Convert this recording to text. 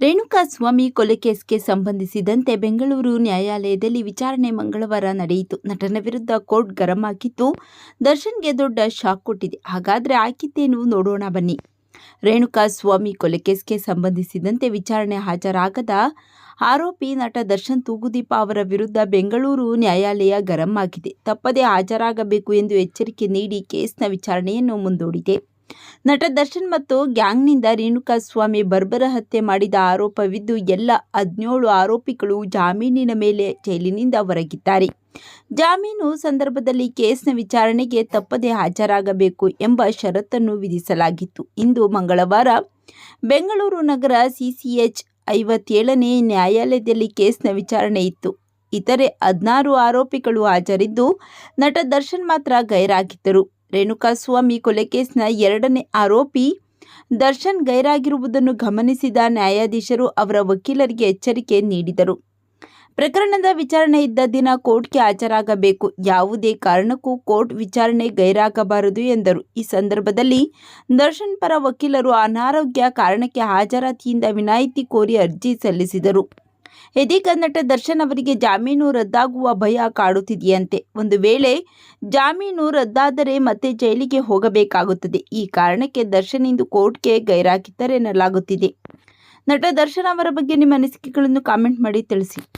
ರೇಣುಕಾ ಸ್ವಾಮಿ ಕೊಲೆ ಕೇಸ್ಗೆ ಸಂಬಂಧಿಸಿದಂತೆ ಬೆಂಗಳೂರು ನ್ಯಾಯಾಲಯದಲ್ಲಿ ವಿಚಾರಣೆ ಮಂಗಳವಾರ ನಡೆಯಿತು. ನಟನ ವಿರುದ್ಧ ಕೋರ್ಟ್ ಗರಂ ಆಗಿದ್ದು, ದರ್ಶನ್ಗೆ ದೊಡ್ಡ ಶಾಕ್ ಕೊಟ್ಟಿದೆ. ಹಾಗಾದ್ರೆ ಆಕಿತ್ತೇನು ನೋಡೋಣ ಬನ್ನಿ. ರೇಣುಕಾ ಸ್ವಾಮಿ ಕೊಲೆ ಕೇಸ್ಗೆ ಸಂಬಂಧಿಸಿದಂತೆ ವಿಚಾರಣೆ ಹಾಜರಾಗದ ಆರೋಪಿ ನಟ ದರ್ಶನ್ ತೂಗುದೀಪ ಅವರ ವಿರುದ್ಧ ಬೆಂಗಳೂರು ನ್ಯಾಯಾಲಯ ಗರಂ ಆಗಿದೆ. ತಪ್ಪದೇ ಹಾಜರಾಗಬೇಕು ಎಂದು ಎಚ್ಚರಿಕೆ ನೀಡಿ ಕೇಸ್ನ ವಿಚಾರಣೆಯನ್ನು ಮುಂದೂಡಿದೆ. ನಟ ದರ್ಶನ್ ಮತ್ತು ಗ್ಯಾಂಗ್ನಿಂದ ರೇಣುಕಾಸ್ವಾಮಿ ಬರ್ಬರ ಹತ್ಯೆ ಮಾಡಿದ ಆರೋಪವಿದ್ದು, ಎಲ್ಲ ಹದಿನೇಳು ಆರೋಪಿಗಳು ಜಾಮೀನಿನ ಮೇಲೆ ಜೈಲಿನಿಂದ ಹೊರಗಿದ್ದಾರೆ. ಜಾಮೀನು ಸಂದರ್ಭದಲ್ಲಿ ಕೇಸ್ನ ವಿಚಾರಣೆಗೆ ತಪ್ಪದೇ ಹಾಜರಾಗಬೇಕು ಎಂಬ ಷರತ್ತನ್ನು ವಿಧಿಸಲಾಗಿತ್ತು. ಇಂದು ಮಂಗಳವಾರ ಬೆಂಗಳೂರು ನಗರ ಸಿಸಿಎಚ್ ಐವತ್ತೇಳನೇ ನ್ಯಾಯಾಲಯದಲ್ಲಿ ಕೇಸ್ನ ವಿಚಾರಣೆ ಇತ್ತು. ಇತರೆ ಹದಿನಾರು ಆರೋಪಿಗಳು ಹಾಜರಿದ್ದು, ನಟ ದರ್ಶನ್ ಮಾತ್ರ ಗೈರಾಗಿದ್ದರು. ರೇಣುಕಾಸ್ವಾಮಿ ಕೊಲೆ ಕೇಸ್ನ ಎರಡನೇ ಆರೋಪಿ ದರ್ಶನ್ ಗೈರಾಗಿರುವುದನ್ನು ಗಮನಿಸಿದ ನ್ಯಾಯಾಧೀಶರು ಅವರ ವಕೀಲರಿಗೆ ಎಚ್ಚರಿಕೆ ನೀಡಿದರು. ಪ್ರಕರಣದ ವಿಚಾರಣೆ ಇದ್ದ ದಿನ ಕೋರ್ಟ್ಗೆ ಹಾಜರಾಗಬೇಕು. ಯಾವುದೇ ಕಾರಣಕ್ಕೂ ಕೋರ್ಟ್ ವಿಚಾರಣೆ ಗೈರಾಗಬಾರದು ಎಂದರು. ಈ ಸಂದರ್ಭದಲ್ಲಿ ದರ್ಶನ್ ಪರ ವಕೀಲರು ಅನಾರೋಗ್ಯ ಕಾರಣಕ್ಕೆ ಹಾಜರಾತಿಯಿಂದ ವಿನಾಯಿತಿ ಕೋರಿ ಅರ್ಜಿ ಸಲ್ಲಿಸಿದರು. ಇದೀಗ ನಟ ದರ್ಶನ್ ಅವರಿಗೆ ಜಾಮೀನು ರದ್ದಾಗುವ ಭಯ ಕಾಡುತ್ತಿದೆಯಂತೆ. ಒಂದು ವೇಳೆ ಜಾಮೀನು ರದ್ದಾದರೆ ಮತ್ತೆ ಜೈಲಿಗೆ ಹೋಗಬೇಕಾಗುತ್ತದೆ. ಈ ಕಾರಣಕ್ಕೆ ದರ್ಶನ್ ಇಂದು ಕೋರ್ಟ್ಗೆ ಗೈರಾಕಿದ್ದರೆನ್ನಲಾಗುತ್ತಿದೆ ನಟ ದರ್ಶನ್ ಅವರ ಬಗ್ಗೆ ನಿಮ್ಮ ಅನಿಸಿಕೆಗಳನ್ನು ಕಾಮೆಂಟ್ ಮಾಡಿ ತಿಳಿಸಿ.